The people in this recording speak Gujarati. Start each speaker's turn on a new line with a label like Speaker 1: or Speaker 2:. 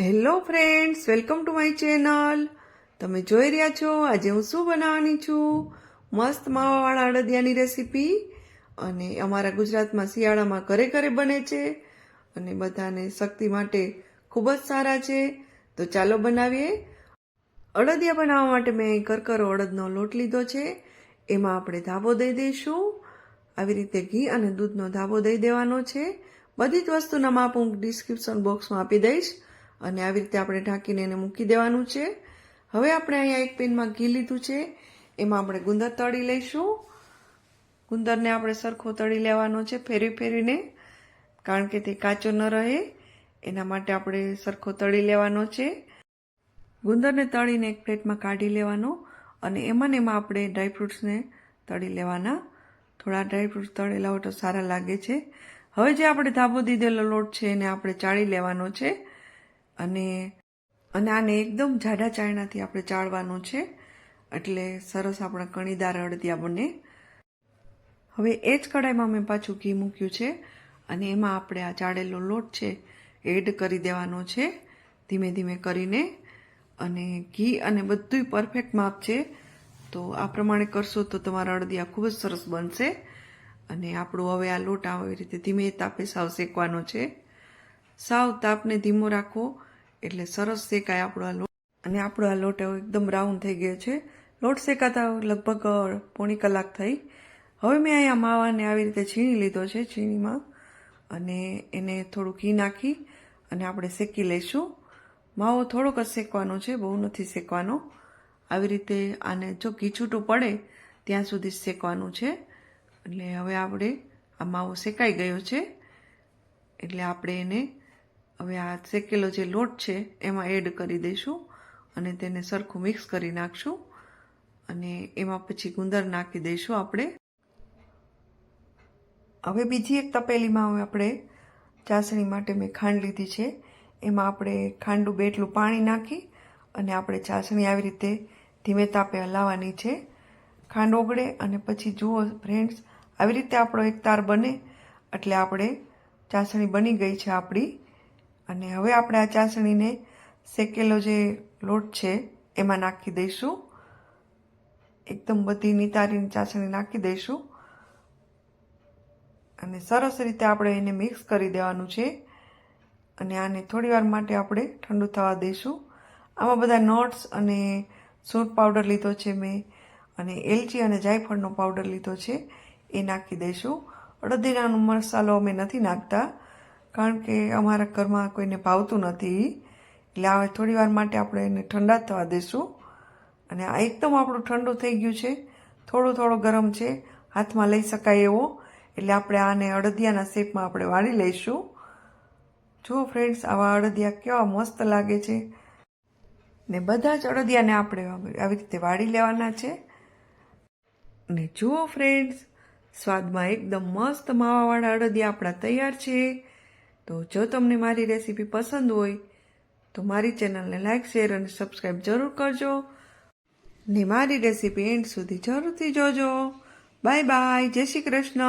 Speaker 1: Hello friends welcome to my channel તમે જોઈ રહ્યા છો, આજે હું શું બનાવવાની છું? મસ્ત માવાવાળા અડદિયાની રેસીપી. અને અમારા ગુજરાતમાં શિયાળામાં ઘરે ઘરે બને છે. અને બધાને શક્તિ માટે ખૂબ જ સારા છે. તો ચાલો બનાવીએ. અડદિયા બનાવવા માટે મેં કરકરો અડદનો લોટ લીધો છે. એમાં આપણે ધાબો દઈ દઈશું. આવી રીતે ઘી અને દૂધનો ધાબો દઈ દેવાનો છે. બધી જ વસ્તુના માપ હું ડિસ્ક્રિપ્શન બોક્સમાં આપી દઈશ. અને આવી રીતે આપણે ઢાંકીને એને મૂકી દેવાનું છે. હવે આપણે અહીંયા એક પેનમાં ઘી લીધું છે. એમાં આપણે ગુંદર તળી લઈશું. ગુંદરને આપણે સરખો તળી લેવાનો છે ફેરવી ફેરવીને કારણ કે તે કાચો ન રહે. એના માટે આપણે સરખો તળી લેવાનો છે. ગુંદરને તળીને એક પ્લેટમાં કાઢી લેવાનો અને એમાં ને એમાં આપણે ડ્રાયફ્રૂટ્સને તળી લેવાના. થોડા ડ્રાયફ્રૂટ્સ તળેલા હોય તો સારા લાગે છે. હવે જે આપણે ધાબો દીધેલો લોટ છે એને આપણે ચાળી લેવાનો છે. અને અને આને એકદમ જાડા ચાયણાથી આપણે ચાળવાનું છે. એટલે સરસ આપણા કણીદાર અડદિયા બને. હવે એ જ કઢાઈમાં મેં પાછું ઘી મૂક્યું છે અને એમાં આપણે આ ચાળેલો લોટ છે એડ કરી દેવાનો છે ધીમે ધીમે કરીને. અને ઘી અને બધુંય પરફેક્ટ માપ છે. તો આ પ્રમાણે કરશો તો તમારા અડદિયા ખૂબ જ સરસ બનશે. અને આપણું હવે આ લોટ આવી રીતે ધીમે તાપે સાવ શેકવાનો છે. સાવ તાપને ધીમો રાખવો એટલે સરસ શેકાય આપણો આ લોટ. અને આપણો આ લોટ એકદમ બ્રાઉન થઈ ગયો છે. લોટ શેકાતા લગભગ પોણી કલાક થઈ. હવે મેં અહીંયા માવાને આવી રીતે છીણી લીધો છે, છીણીમાં. અને એને થોડું ઘી નાખી અને આપણે શેકી લઈશું. માવો થોડોક જ શેકવાનો છે, બહુ નથી શેકવાનો. આવી રીતે આને જો ઘી છૂટું પડે, ત્યાં સુધી શેકવાનું છે. એટલે હવે આપણે આ માવો શેકાઈ ગયો છે. એટલે આપણે એને હવે આ શેકેલો જે લોટ છે, એમાં એડ કરી દઈશું અને તેને સરખું મિક્સ કરી નાખશું અને એમાં પછી ગુંદર નાખી દઈશું આપણે. હવે બીજી એક તપેલીમાં હવે આપણે ચાસણી માટે મેં ખાંડ લીધી છે. એમાં આપણે ખાંડું બેટલું પાણી નાખી અને આપણે ચાસણી આવી રીતે ધીમે તાપે હલાવવાની છે. ખાંડ ઓગળે અને પછી જુઓ ફ્રેન્ડ્સ આવી રીતે આપણો એક તાર બને એટલે આપણે ચાસણી બની ગઈ છે આપણી. અને હવે આપણે આ ચાસણીને શેકેલો જે લોટ છે, એમાં નાખી દઈશું. એકદમ બધી નિતારીની ચાસણી નાખી દઈશું. અને સરસ રીતે આપણે એને મિક્સ કરી દેવાનું છે. અને આને થોડીવાર માટે આપણે ઠંડુ થવા દઈશું. આમાં બધા નટ્સ અને સૂટ પાવડર લીધો છે મેં. અને એલચી અને જાયફળનો પાવડર લીધો છે, એ નાખી દઈશું. અડદીનાનો મસાલો અમે નથી નાખતા. કારણ કે અમારા ઘરમાં કોઈને ભાવતું નથી. એટલે હવે થોડી વાર માટે આપણે એને ઠંડા થવા દઈશું અને આ એકદમ આપણું ઠંડુ થઈ ગયું છે. થોડું થોડું ગરમ છે. હાથમાં લઈ શકાય એવો. એટલે આપણે આને અડદિયાના શેપમાં આપણે વાળી લઈશું. જુઓ ફ્રેન્ડ્સ, આવા અડદિયા કેવા મસ્ત લાગે છે. ને બધા જ અડદિયાને આપણે આવી રીતે વાળી લેવાના છે. ને જુઓ ફ્રેન્ડ્સ, સ્વાદમાં એકદમ મસ્ત માવાવાળા અડદિયા આપણા તૈયાર છે. તો જો તમને મારી રેસીપી પસંદ હોય, તો મારી ચેનલને લાઇક શેર અને સબસ્ક્રાઈબ જરૂર કરજો. ને મારી રેસીપી એન્ડ સુધી જરૂરથી જોજો. બાય બાય, જય શ્રી કૃષ્ણ.